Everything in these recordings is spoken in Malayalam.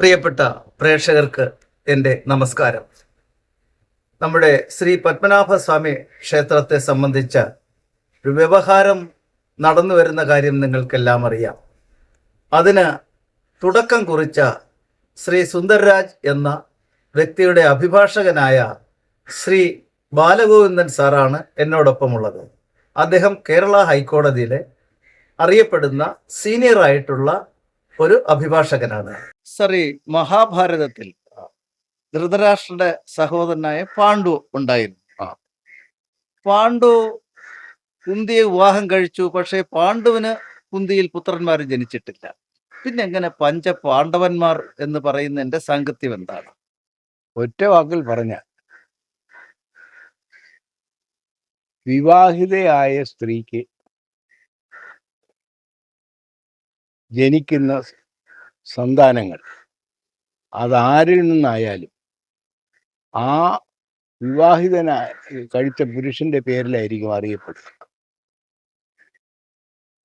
പ്രിയപ്പെട്ട പ്രേക്ഷകർക്ക് എന്റെ നമസ്കാരം. നമ്മുടെ ശ്രീ പത്മനാഭസ്വാമി ക്ഷേത്രത്തെ സംബന്ധിച്ച വ്യവഹാരം നടന്നു വരുന്ന കാര്യം നിങ്ങൾക്കെല്ലാം അറിയാം. അതിന് തുടക്കം കുറിച്ച ശ്രീ സുന്ദർരാജ് എന്ന വ്യക്തിയുടെ അഭിഭാഷകനായ ശ്രീ ബാലഗോവിന്ദൻ സാറാണ് എന്നോടൊപ്പമുള്ളത്. അദ്ദേഹം കേരള ഹൈക്കോടതിയിലെ അറിയപ്പെടുന്ന സീനിയർ ആയിട്ടുള്ള ഒരു അഭിഭാഷകനാണ്. ഈ മഹാഭാരതത്തിൽ ധൃതരാഷ്ട്രന്റെ സഹോദരനായ പാണ്ഡു ഉണ്ടായിരുന്നു. പാണ്ഡു കുന്തിയെ വിവാഹം കഴിച്ചു. പക്ഷേ പാണ്ഡുവിന് കുന്തിയിൽ പുത്രന്മാർ ജനിച്ചിട്ടില്ല. പിന്നെ എങ്ങനെ പഞ്ച പാണ്ഡവന്മാർ എന്ന് പറയുന്നതിന്റെ സാങ്കത്യം എന്താണ്? ഒറ്റ വാക്കിൽ പറഞ്ഞ വിവാഹിതയായ സ്ത്രീക്ക് ജനിക്കുന്ന സന്താനങ്ങൾ. അതാരിൽ നിന്നായാലും. ആ വിവാഹിതനായ കഴിച്ച പുരുഷന്റെ പേരിലായിരിക്കും അറിയപ്പെടുക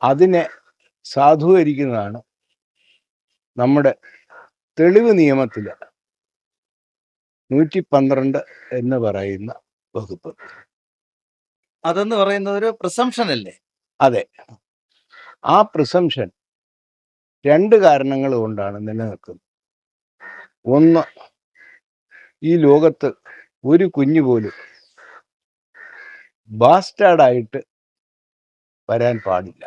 അതിനെ സാധൂകരിക്കുന്നതാണ് നമ്മുടെ തെളിവ് നിയമത്തിൽ നൂറ്റി പന്ത്രണ്ട് എന്ന് പറയുന്ന വകുപ്പ്. അതെന്ന് പറയുന്നത് ഒരു പ്രസംഷൻ അല്ലേ? അതെ. ആ പ്രിസംഷൻ രണ്ട് കാരണങ്ങൾ കൊണ്ടാണ് നിലനിൽക്കുന്നത്. ഒന്ന് ഈ ലോകത്ത് ഒരു കുഞ്ഞു പോലും ബാസ്റ്റാർഡായിട്ട് വരാൻ പാടില്ല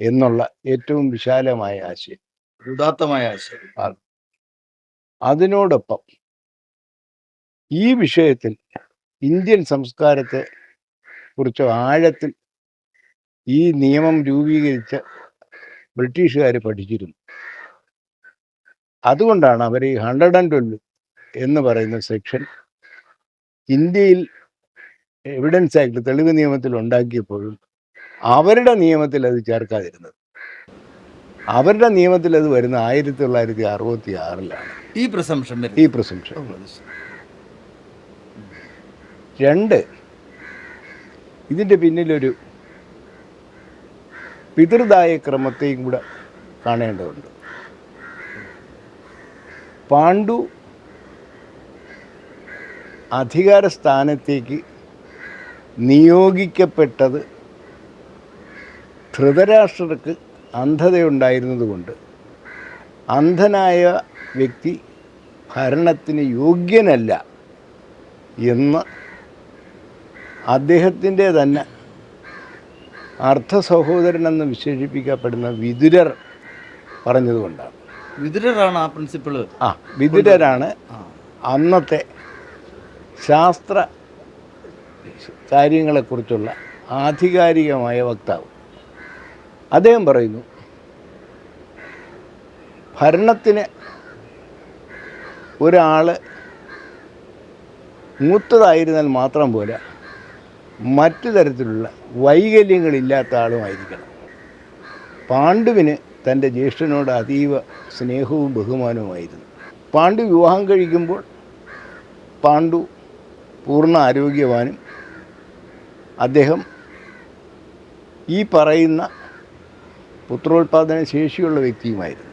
എന്നുള്ള ഏറ്റവും വിശാലമായ ആശയം. ഉദാത്തമായ ആശയം. അതിനോടൊപ്പം ഈ വിഷയത്തിൽ ഇന്ത്യൻ സംസ്കാരത്തെ കുറിച്ച് ആഴത്തിൽ ഈ നിയമം രൂപീകരിച്ച ബ്രിട്ടീഷുകാർ പഠിച്ചിരുന്നു. അതുകൊണ്ടാണ് അവർ ഈ ഹൺഡ്രഡ് ആൻഡ് ട്വൽവ് എന്ന് പറയുന്ന സെക്ഷൻ ഇന്ത്യയിൽ എവിഡൻസ് ആക്ട് തെളിവ് നിയമത്തിൽ ഉണ്ടാക്കിയപ്പോഴും അവരുടെ നിയമത്തിൽ അത് ചേർക്കാതിരുന്നത്. അവരുടെ നിയമത്തിൽ അത് വരുന്ന ആയിരത്തി തൊള്ളായിരത്തി അറുപത്തി ആറിലാണ് ഈ പ്രസംഷൻ ഈ പ്രസംഷൻ രണ്ട് ഇതിന്റെ പിന്നിലൊരു പിതൃദായ ക്രമത്തെയും കൂടെ കാണേണ്ടതുണ്ട്. പാണ്ഡു അധികാര സ്ഥാനത്തേക്ക് നിയോഗിക്കപ്പെട്ടത് ധൃതരാഷ്ട്രർക്ക് അന്ധതയുണ്ടായിരുന്നതുകൊണ്ട് അന്ധനായ വ്യക്തി ഭരണത്തിന് യോഗ്യനല്ല എന്ന് അദ്ദേഹത്തിന്റെ തന്നെ അർത്ഥ സഹോദരൻ എന്ന് വിശേഷിപ്പിക്കപ്പെടുന്ന വിതുരർ പറഞ്ഞതുകൊണ്ടാണ്. വിതുരരാണ് ആ പ്രിൻസിപ്പിൾ ആ വിതുരരാണ് അന്നത്തെ ശാസ്ത്ര കാര്യങ്ങളെക്കുറിച്ചുള്ള ആധികാരികമായ വക്താവ്. അദ്ദേഹം പറയുന്നു ഭരണത്തിന് ഒരാൾ മൂത്തതായിരുന്നാൽ മാത്രം പോരാ മറ്റു തരത്തിലുള്ള വൈകല്യങ്ങളില്ലാത്ത ആളുമായിരിക്കണം. പാണ്ഡുവിന് തന്റെ ജ്യേഷ്ഠനോട് അതീവ സ്നേഹവും ബഹുമാനവുമായിരുന്നു. പാണ്ഡു വിവാഹം കഴിക്കുമ്പോൾ പാണ്ഡു പൂർണ ആരോഗ്യവാനും അദ്ദേഹം ഈ പറയുന്ന പുത്രോത്പാദന ശേഷിയുള്ള വ്യക്തിയുമായിരുന്നു.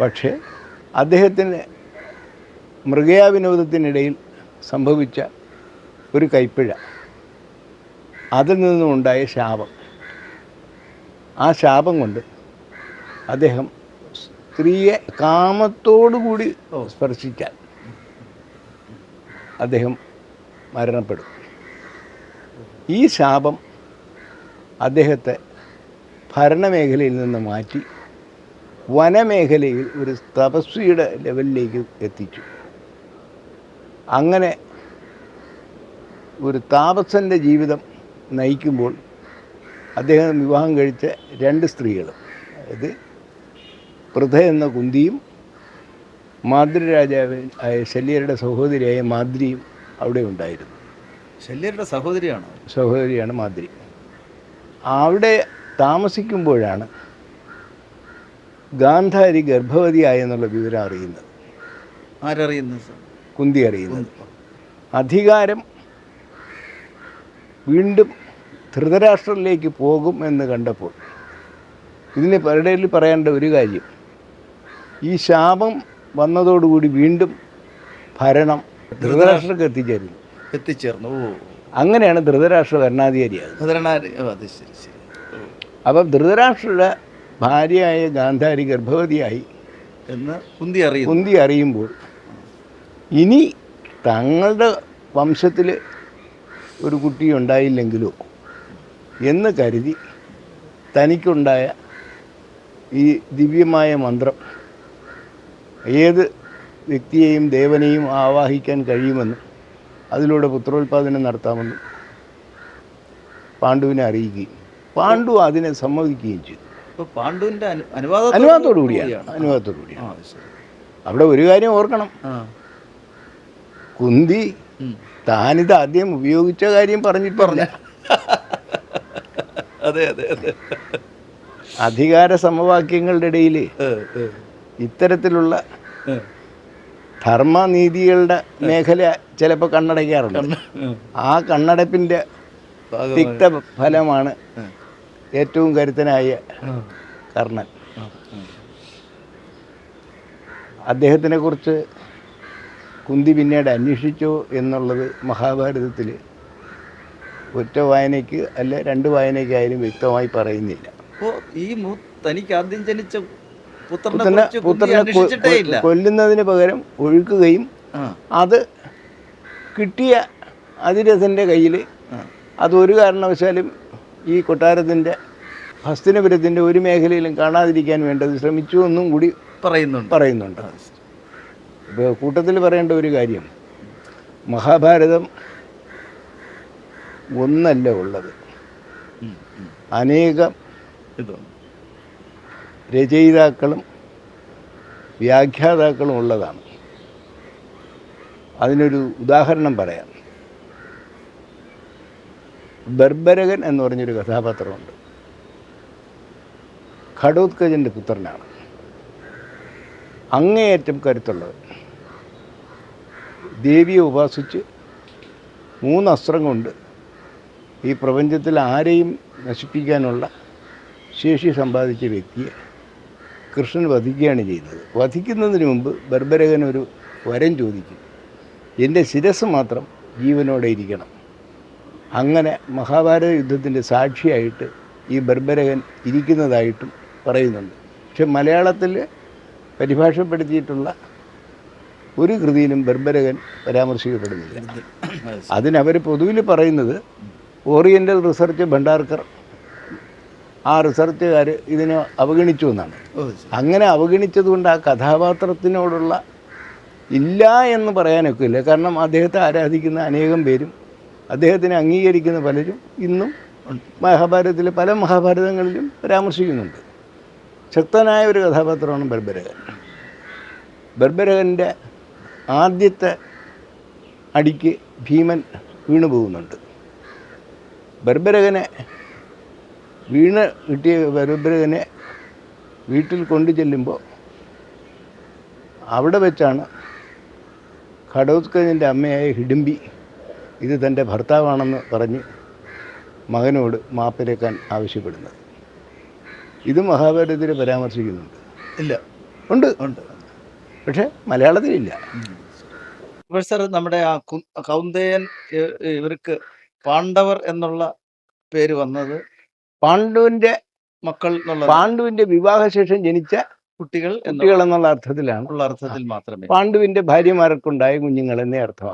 പക്ഷേ അദ്ദേഹത്തിന് മൃഗയാവിനോദത്തിനിടയിൽ സംഭവിച്ച ഒരു കൈപ്പിഴ. അതിൽ നിന്നുണ്ടായ ശാപം. ആ ശാപം കൊണ്ട് അദ്ദേഹം സ്ത്രീയെ കാമത്തോടുകൂടി സ്പർശിച്ചാൽ അദ്ദേഹം മരണപ്പെടും. ഈ ശാപം അദ്ദേഹത്തെ ഭരണമേഖലയിൽ നിന്ന് മാറ്റി വനമേഖലയിൽ ഒരു തപസ്വിയുടെ ലെവലിലേക്ക് എത്തിച്ചു. അങ്ങനെ ഒരു താപസന്റെ ജീവിതം നയിക്കുമ്പോൾ അദ്ദേഹം വിവാഹം കഴിച്ച രണ്ട് സ്ത്രീകൾ അതായത് പൃഥ എന്ന കുന്തിയും മാതൃരാജാവ് ശല്യരുടെ സഹോദരിയായ മാദ്രിയും അവിടെ ഉണ്ടായിരുന്നു. ശല്യരുടെ സഹോദരിയാണ്? സഹോദരിയാണ് മാദ്രി. അവിടെ താമസിക്കുമ്പോഴാണ് ഗാന്ധാരി ഗർഭവതിയായെന്നുള്ള വിവരം അറിയുന്നത്. ആരറിയുന്നത്? കുന്തി അറിയുന്നത്. അധികാരം വീണ്ടും ധൃതരാഷ്ട്രത്തിലേക്ക് പോകും എന്ന് കണ്ടപ്പോൾ ഇതിന് പരടയിൽ പറയേണ്ട ഒരു കാര്യം. ഈ ശാപം വന്നതോടുകൂടി വീണ്ടും ഭരണം ധൃതരാഷ്ട്രക്ക് എത്തിച്ചേരുന്നു. എത്തിച്ചേർന്നു. അങ്ങനെയാണ് ധൃതരാഷ്ട്ര ഭരണാധികാരിയാകുന്നത്. അപ്പം ധൃതരാഷ്ട്രയുടെ ഭാര്യയായ ഗാന്ധാരി ഗർഭവതിയായി എന്ന് കുന്തി അറിയും കുന്തി അറിയുമ്പോൾ ഇനി തങ്ങളുടെ വംശത്തിൽ ഒരു കുട്ടി ഉണ്ടായില്ലെങ്കിലോ എന്ന് കരുതി തനിക്കുണ്ടായ ഈ ദിവ്യമായ മന്ത്രം ഏത് വ്യക്തിയെയും ദേവനെയും ആവാഹിക്കാൻ കഴിയുമെന്നും അതിലൂടെ പുത്രോത്പാദനം നടത്താമെന്നും പാണ്ഡുവിനെ അറിയിക്കുകയും പാണ്ഡു അതിനെ സമ്മതിക്കുകയും ചെയ്തു. പാണ്ഡുവിന്റെ അനുവാദത്തോടു കൂടിയാണ്. അനുവാദത്തോടു കൂടിയാണ്. അവിടെ ഒരു കാര്യം ഓർക്കണം. കുന്തി. താനിത് ആദ്യം ഉപയോഗിച്ച കാര്യം പറഞ്ഞിട്ട് പറഞ്ഞ. അതെ അതെ അതെ. അധികാര സമവാക്യങ്ങളുടെ ഇടയിൽ ഇത്തരത്തിലുള്ള. ധർമ്മനീതികളുടെ മേഖല ചിലപ്പോൾ കണ്ണടയ്ക്കാറുണ്ട്. ആ കണ്ണടപ്പിന്റെ. തിക്ത ഫലമാണ് ഏറ്റവും കരുത്തനായ. കർണൻ. അദ്ദേഹത്തിനെ കുറിച്ച് കുന്തി പിന്നീട് അന്വേഷിച്ചോ എന്നുള്ളത് മഹാഭാരതത്തിൽ ഒറ്റ വായനയ്ക്ക് അല്ല രണ്ട് വായനയ്ക്കായാലും വ്യക്തമായി പറയുന്നില്ല. അപ്പോൾ ഈ തനിക്ക് ആദ്യം ജനിച്ച പുത്രനെ പുത്രനെ കൊല്ലുന്നതിന് പകരം ഒഴുക്കുകയും അത് കിട്ടിയ അതിരഥന്റെ കയ്യിൽ അത് ഒരു കാരണവശാലും ഈ കൊട്ടാരത്തിന്റെ ഹസ്തിനപുരത്തിന്റെ ഒരു മേഖലയിലും കാണാതിരിക്കാൻ വേണ്ടത് ശ്രമിച്ചു എന്നും കൂടി പറയുന്നുണ്ട്. പറയുന്നുണ്ട്. കൂട്ടത്തിൽ പറയേണ്ട ഒരു കാര്യം. മഹാഭാരതം ഒന്നല്ല ഉള്ളത്. അനേകം രചയിതാക്കളും വ്യാഖ്യാതാക്കളും ഉള്ളതാണ്. അതിനൊരു ഉദാഹരണം പറയാം. ബർബരകൻ എന്ന് പറഞ്ഞൊരു കഥാപാത്രമുണ്ട്. ഘടോത്കജന്റെ പുത്രനാണ്. അങ്ങേയറ്റം കരുത്തുള്ളത്. ദേവിയെ ഉപാസിച്ച് മൂന്ന് അസ്ത്രം കൊണ്ട് ഈ പ്രപഞ്ചത്തിൽ ആരെയും നശിപ്പിക്കാനുള്ള ശേഷി സമ്പാദിച്ച വ്യക്തിയെ കൃഷ്ണൻ വധിക്കുകയാണ് ചെയ്യുന്നത് വധിക്കുന്നതിന് മുമ്പ് ബർബരകൻ ഒരു വരം ചോദിക്കും. എന്റെ ശിരസ് മാത്രം ജീവനോടെ ഇരിക്കണം. അങ്ങനെ മഹാഭാരത യുദ്ധത്തിന്റെ സാക്ഷിയായിട്ട് ഈ ബർബരകൻ ഇരിക്കുന്നതായിട്ടും പറയുന്നുണ്ട്. പക്ഷെ മലയാളത്തിൽ പരിഭാഷപ്പെടുത്തിയിട്ടുള്ള ഒരു കൃതിയിലും ബർബരകൻ പരാമർശിക്കപ്പെടുന്നില്ല. അതിനവർ പൊതുവിൽ പറയുന്നത് ഓറിയന്റൽ റിസർച്ച് ഭണ്ഡാർക്കർ ആ റിസർച്ചുകാർ ഇതിനെ അവഗണിച്ചു എന്നാണ്. അങ്ങനെ അവഗണിച്ചതുകൊണ്ട് ആ കഥാപാത്രത്തിനോടുള്ള ഇല്ല എന്ന് പറയാനൊക്കില്ല കാരണം അദ്ദേഹത്തെ ആരാധിക്കുന്ന അനേകം പേരും അദ്ദേഹത്തിനെ അംഗീകരിക്കുന്ന പലരും ഇന്നും മഹാഭാരതത്തിലെ പല മഹാഭാരതങ്ങളിലും പരാമർശിക്കുന്നുണ്ട് ശക്തനായ ഒരു കഥാപാത്രമാണ് ബർബരകൻ. ബർബരകന്റെ ആദ്യത്തെ അടിക്ക് ഭീമൻ വീണു പോകുന്നുണ്ട്. ബർബരകനെ വീണ് കിട്ടിയ ബർബരകനെ വീട്ടിൽ കൊണ്ടു ചെല്ലുമ്പോൾ അവിടെ വെച്ചാണ് ഘടോത്കജന്റെ അമ്മയായ ഹിഡുംബി ഇത് തന്റെ ഭർത്താവാണെന്ന് പറഞ്ഞ് മകനോട് മാപ്പിരക്കാൻ ആവശ്യപ്പെടുന്നത്. ഇത് മഹാഭാരതത്തിൽ പരാമർശിക്കുന്നുണ്ട്. ഇല്ല. ഉണ്ട്. ഉണ്ട്. പക്ഷേ മലയാളത്തിലില്ല. സർ നമ്മുടെ ആ കൗന്ദേയൻ ഇവർക്ക് പാണ്ഡവർ എന്നുള്ള പേര് വന്നത് പാണ്ഡുവിന്റെ മക്കൾ എന്നുള്ള പാണ്ഡുവിന്റെ വിവാഹശേഷം ജനിച്ച കുട്ടികൾ കുട്ടികൾ എന്നുള്ള അർത്ഥത്തിലാണ്. ഉള്ള അർത്ഥത്തിൽ മാത്രമേ. പാണ്ഡുവിന്റെ ഭാര്യമാർക്കുണ്ടായ കുഞ്ഞുങ്ങൾ എന്നേ അർത്ഥം